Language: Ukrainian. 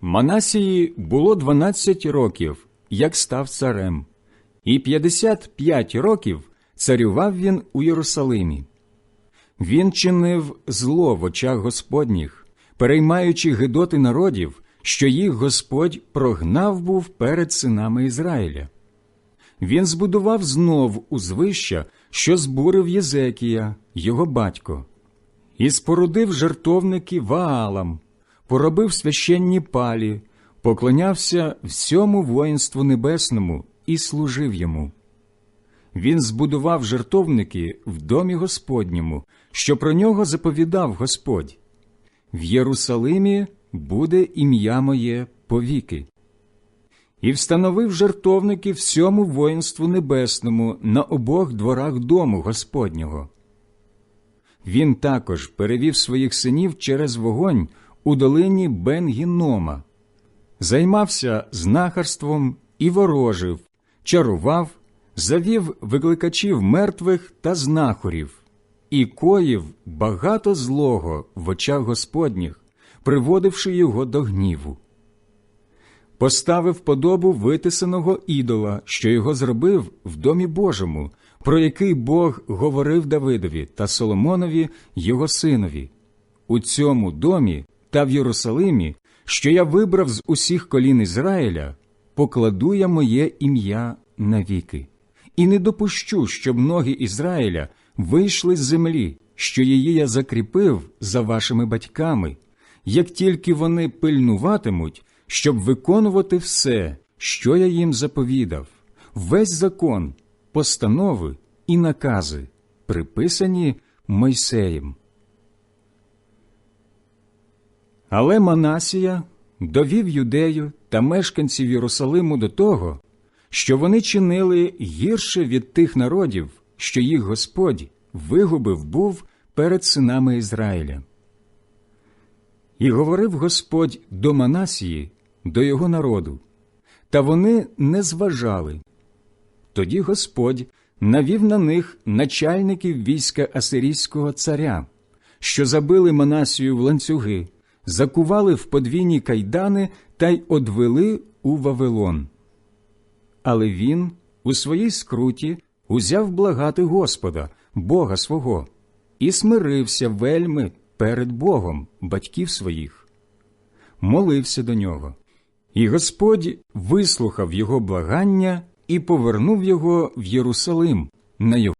Манасії було 12 років, як став царем, і 55 років царював він у Єрусалимі. Він чинив зло в очах Господніх, переймаючи гидоти народів, що їх Господь прогнав був перед синами Ізраїля. Він збудував знов узвища, що збурив Єзекія, його батько, і спорудив жертовники Ваалам, поробив священні палі, поклонявся всьому воїнству небесному і служив йому. Він збудував жертовники в домі Господньому, що про нього заповідав Господь. В Єрусалимі буде ім'я моє повіки. І встановив жертовники всьому воїнству небесному на обох дворах дому Господнього. Він також перевів своїх синів через вогонь у долині Бен-Гіннома, займався знахарством і ворожив, чарував, завів викликачів мертвих та знахорів, і коїв багато злого в очах Господніх, приводивши його до гніву. Поставив подобу витисаного ідола, що його зробив в домі Божому, про який Бог говорив Давидові та Соломонові, його синові. У цьому домі та в Єрусалимі, що я вибрав з усіх колін Ізраїля, покладу я моє ім'я навіки, і не допущу, щоб ноги Ізраїля вийшли з землі, що її я закріпив за вашими батьками, як тільки вони пильнуватимуть, щоб виконувати все, що я їм заповідав, весь закон, постанови і накази, приписані Мойсеєм. Але Манасія довів юдею та мешканців Єрусалиму до того, що вони чинили гірше від тих народів, що їх Господь вигубив був перед синами Ізраїля. І говорив Господь до Манасії, до його народу, та вони не зважали. Тоді Господь навів на них начальників війська Асирійського царя, що забили Манасію в ланцюги, закували в подвійні кайдани та й одвели у Вавилон. Але він у своїй скруті узяв благати Господа, Бога свого, і смирився вельми перед Богом батьків своїх, молився до нього. І Господь вислухав його благання і повернув його в Єрусалим на його